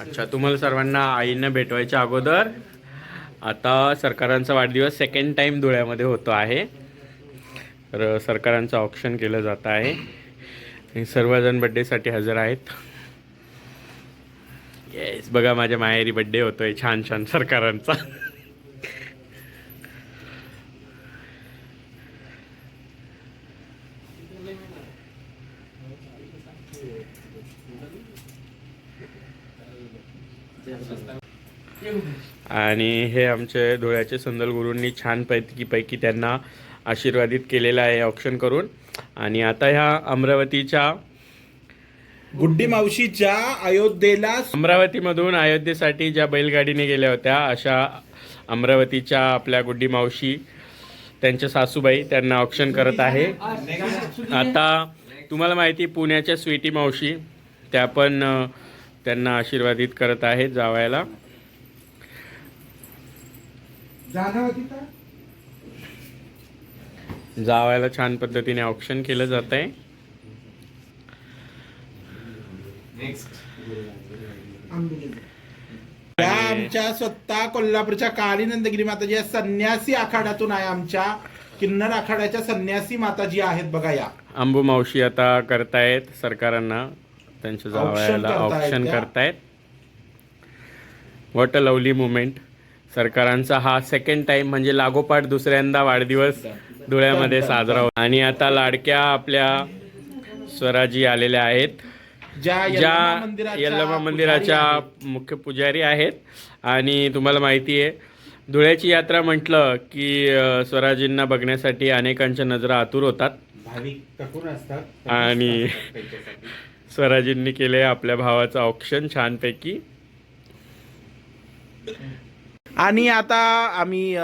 अच्छा तुम्हाला सर्वांना आईनं भेटवायच्या अगोदर आता सरकारांचा वाढदिवस सेकंड टाइम धुळ्यामध्ये होतो आहे. तर सरकारांचं ऑप्शन केलं जात आहे. आणि सर्वजण बड्डेसाठी हजर आहेत. येस बघा माझ्या माहेरी बड्डे होतोय छान छान सरकारांचा. आणि हे आमचे धुळ्याचे संदल गुरूंनी छान पैकी पैकी त्यांना आशीर्वादित केलेलं आहे ऑप्शन करून. आणि आता ह्या अमरावतीच्या गुड्डी मावशीच्या अयोध्येला अमरावतीमधून अयोध्येसाठी ज्या बैलगाडीने गेल्या होत्या अशा अमरावतीच्या आपल्या गुड्डी मावशी त्यांच्या सासूबाई त्यांना ऑप्शन करत आहे. आता तुम्हाला माहिती पुण्याच्या स्वीटी मावशी त्या पण त्यांना आशीर्वादित करत आहेत जावायला. जावायला छान पद्धतीने ऑप्शन केलं जात आहे त्या आमच्या स्वतः कोल्हापूरच्या काळी नंदगिरी माताजी या संन्यासी आखाड्यातून आहे आमच्या. किन्नर आखाड्याच्या संन्यासी माताजी आहेत बघा या. अंबू मावशी आता करतायत सरकारांना. त्यांच्या जावयाला ऑप्शन त्या. करतायत. वॉट अ लवली मुमेंट सरकारांचा हा सेकंड टाइम म्हणजे लागोपाठ दुसऱ्यांदा वाढदिवस धुळ्यामध्ये साजरा होतो आणि आता लाडक्या आपल्या स्वराजी आलेल्या आहेत. ज्या यल्लमा मंदिराच्या. मुख्य पुजारी आहेत. आणि तुम्हाला माहिती आहे धुळ्याची यात्रा म्हटलं की स्वराजींना बघण्यासाठी अनेकांच्या नजरा आतुर होतात. भाविक टकूर असतात. आणि स्वराजींनी केले आपल्या भावाचं ऑप्शन छानपैकी. आणि आता आम्ही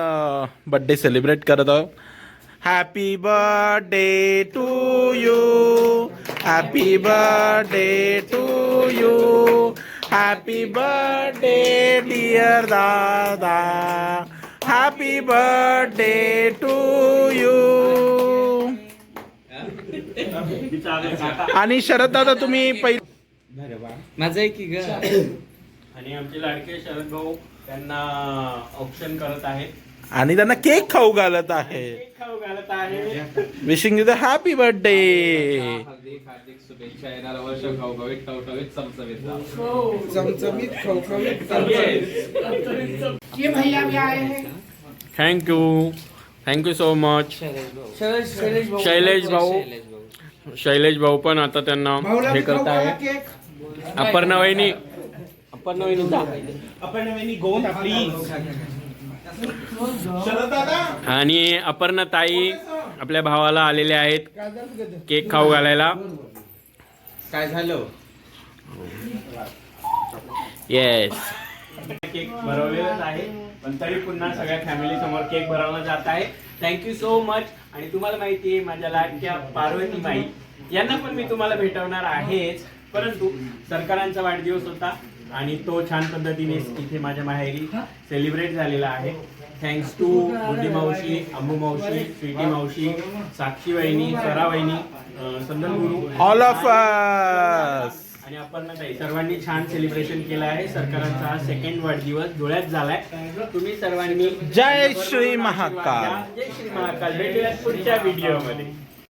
बर्थडे सेलिब्रेट करत आहोत. Happy birthday to you happy birthday to you happy birthday dear dada happy birthday to you आणि शरद दादा तुम्ही पहिले माझं आहे की ग. आणि आमचे लाडके शरद भाऊ त्यांना ऑप्शन करत आहेत. आणि त्यांना केक खाऊ घालत आहे. केक खाऊ घालत आहे. Wishing you the happy birthday हार्दिक हार्दिक शुभेच्छा येणारा वर्ष खवखवीत टवटवीत चमचमीत जावो. चमचमीत खवखवीत thank you thank you so much Shailesh भाऊ. शैलेश भाऊ पण आता त्यांना हे करत आहे अपर्णा वहिनी अपर्णा वहिनी जा. आणि अपर्णा ताई आपल्या भावाला आलेले आहेत केक खाऊ घालायला. काय झालं? येस केक भरवलेलाच आहे. पण तरी पुन्हा सगळ्या फॅमिली समोर केक भरवला जात आहे. थँक्यू सो मच आणि तुम्हाला माहिती आहे माझ्या लाडक्या पार्वती माई यांना पण मी तुम्हाला भेटवणार आहेच. परंतु सरकारांचा वाढदिवस होता आणि तो छान पद्धतीने इथे माझ्या माहेरी सेलिब्रेट झालेला आहे. थँक्स टू बुद्धी मावशी अंबू मावशी स्वीटी मावशी साक्षी वहिनी सरा वहिनी संदन गुरु. ऑल ऑफ आणि आपण सर्वांनी छान सेलिब्रेशन केलं आहे. सरकारांचा हा सेकंड वाढदिवस धुळ्यात झालाय. तुम्ही सर्वांनी जय श्री महाकाल. जय श्री महाकाल. भेटूयात पुढच्या व्हिडिओमध्ये.